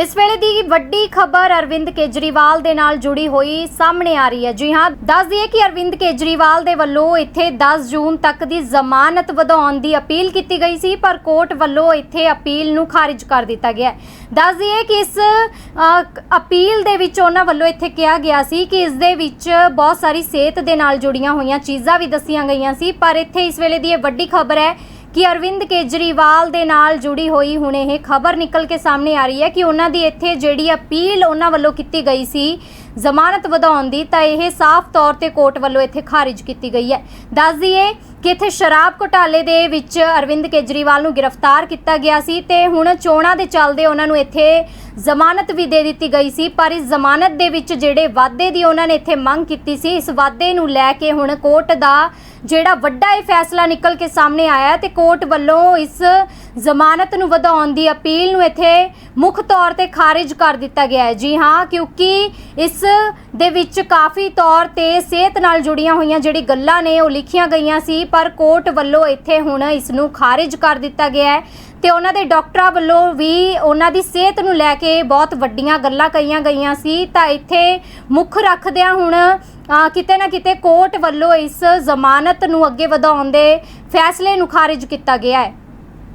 ਇਸ ਵੇਲੇ ਦੀ ਵੱਡੀ ਖਬਰ ਅਰਵਿੰਦ ਕੇਜਰੀਵਾਲ ਦੇ ਨਾਲ ਜੁੜੀ ਹੋਈ ਸਾਹਮਣੇ ਆ ਰਹੀ ਹੈ। ਜੀ ਹਾਂ, ਦੱਸ ਦਈਏ ਕਿ ਅਰਵਿੰਦ ਕੇਜਰੀਵਾਲ ਦੇ ਵੱਲੋਂ ਇੱਥੇ 10 ਜੂਨ ਤੱਕ ਦੀ ਜ਼ਮਾਨਤ ਵਧਾਉਣ ਦੀ ਅਪੀਲ ਕੀਤੀ ਗਈ ਸੀ, ਪਰ ਕੋਰਟ ਵੱਲੋਂ ਇੱਥੇ ਅਪੀਲ ਨੂੰ ਖਾਰਿਜ ਕਰ ਦਿੱਤਾ ਗਿਆ ਹੈ। ਦੱਸ ਦਈਏ ਕਿ ਇਸ ਅਪੀਲ ਦੇ ਵਿੱਚ ਉਹਨਾਂ ਵੱਲੋਂ ਇੱਥੇ ਕਿਹਾ ਗਿਆ ਸੀ ਕਿ ਇਸ ਦੇ ਵਿੱਚ ਬਹੁਤ ਸਾਰੀ ਸਿਹਤ ਦੇ ਨਾਲ ਜੁੜੀਆਂ ਹੋਈਆਂ ਚੀਜ਼ਾਂ ਵੀ ਦੱਸੀਆਂ ਗਈਆਂ ਸੀ, ਪਰ ਇੱਥੇ ਇਸ ਵੇਲੇ ਦੀ ਇਹ ਵੱਡੀ ਖਬਰ ਹੈ ਕਿ ਅਰਵਿੰਦ ਕੇਜਰੀਵਾਲ ਦੇ ਨਾਲ ਜੁੜੀ ਹੋਈ ਹੁਣ ਇਹ ਖਬਰ ਨਿਕਲ ਕੇ ਸਾਹਮਣੇ ਆ ਰਹੀ ਹੈ ਕਿ ਉਹਨਾਂ ਦੀ ਇੱਥੇ ਜਿਹੜੀ ਅਪੀਲ ਉਹਨਾਂ ਵੱਲੋਂ ਕੀਤੀ ਗਈ ਸੀ ਜ਼ਮਾਨਤ ਵਧਾਉਣ ਦੀ ਤਾਂ ਇਹ ਸਾਫ਼ ਤੌਰ ਤੇ ਕੋਰਟ ਵੱਲੋਂ ਇੱਥੇ ਖਾਰਿਜ ਕੀਤੀ ਗਈ ਹੈ। ਦੱਸ ਦਈਏ ਕਿ ਇੱਥੇ ਸ਼ਰਾਬ ਘੁਟਾਲੇ ਦੇ ਵਿੱਚ ਅਰਵਿੰਦ ਕੇਜਰੀਵਾਲ ਨੂੰ ਗ੍ਰਿਫਤਾਰ ਕੀਤਾ ਗਿਆ ਸੀ ਤੇ ਹੁਣ ਚੋਣਾਂ ਦੇ ਚੱਲਦੇ ਉਹਨਾਂ ਨੂੰ ਇੱਥੇ ਜ਼ਮਾਨਤ ਵੀ ਦੇ ਦਿੱਤੀ ਗਈ ਸੀ, ਪਰ ਇਸ ਜ਼ਮਾਨਤ ਦੇ ਵਿੱਚ ਜਿਹੜੇ ਵਾਅਦੇ ਦੀ ਉਹਨਾਂ ਨੇ ਇੱਥੇ ਮੰਗ ਕੀਤੀ ਸੀ, ਇਸ ਵਾਅਦੇ ਨੂੰ ਲੈ ਕੇ ਹੁਣ ਕੋਰਟ ਦਾ ਜਿਹੜਾ ਵੱਡਾ ਇਹ ਫੈਸਲਾ ਨਿਕਲ ਕੇ ਸਾਹਮਣੇ ਆਇਆ ਹੈ ਤੇ ਕੋਰਟ ਵੱਲੋਂ ਇਸ ਜ਼ਮਾਨਤ ਨੂੰ ਵਧਾਉਣ ਦੀ ਅਪੀਲ ਨੂੰ ਇੱਥੇ ਮੁੱਖ ਤੌਰ ਤੇ ਖਾਰਿਜ ਕਰ ਦਿੱਤਾ ਗਿਆ ਹੈ। ਜੀ ਹਾਂ, ਕਿਉਂਕਿ ਇਸ ਦੇ ਵਿੱਚ ਕਾਫੀ ਤੌਰ ਤੇ ਸਿਹਤ ਨਾਲ ਜੁੜੀਆਂ ਹੋਈਆਂ ਜਿਹੜੀ ਗੱਲਾਂ ਨੇ ਉਹ ਲਿਖੀਆਂ ਗਈਆਂ ਸੀ ਪਰ ਕੋਰਟ ਵੱਲੋਂ ਇੱਥੇ ਹੁਣ ਇਸ ਨੂੰ ਖਾਰਜ ਕਰ ਦਿੱਤਾ ਗਿਆ ਹੈ ਤੇ ਉਹਨਾਂ ਦੇ ਡਾਕਟਰਾਂ ਵੱਲੋਂ ਵੀ ਉਹਨਾਂ ਦੀ ਸਿਹਤ ਨੂੰ ਲੈ ਕੇ ਬਹੁਤ ਵੱਡੀਆਂ ਗੱਲਾਂ ਕਹੀਆਂ ਗਈਆਂ ਸੀ। ਤਾਂ ਇੱਥੇ ਮੁੱਖ ਰੱਖਦਿਆਂ ਹੁਣ ਕਿਤੇ ਨਾ ਕਿਤੇ ਕੋਰਟ ਵੱਲੋਂ ਇਸ ਜ਼ਮਾਨਤ ਨੂੰ ਅੱਗੇ ਵਧਾਉਣ ਦੇ ਫੈਸਲੇ ਨੂੰ ਖਾਰਜ ਕੀਤਾ ਗਿਆ ਹੈ।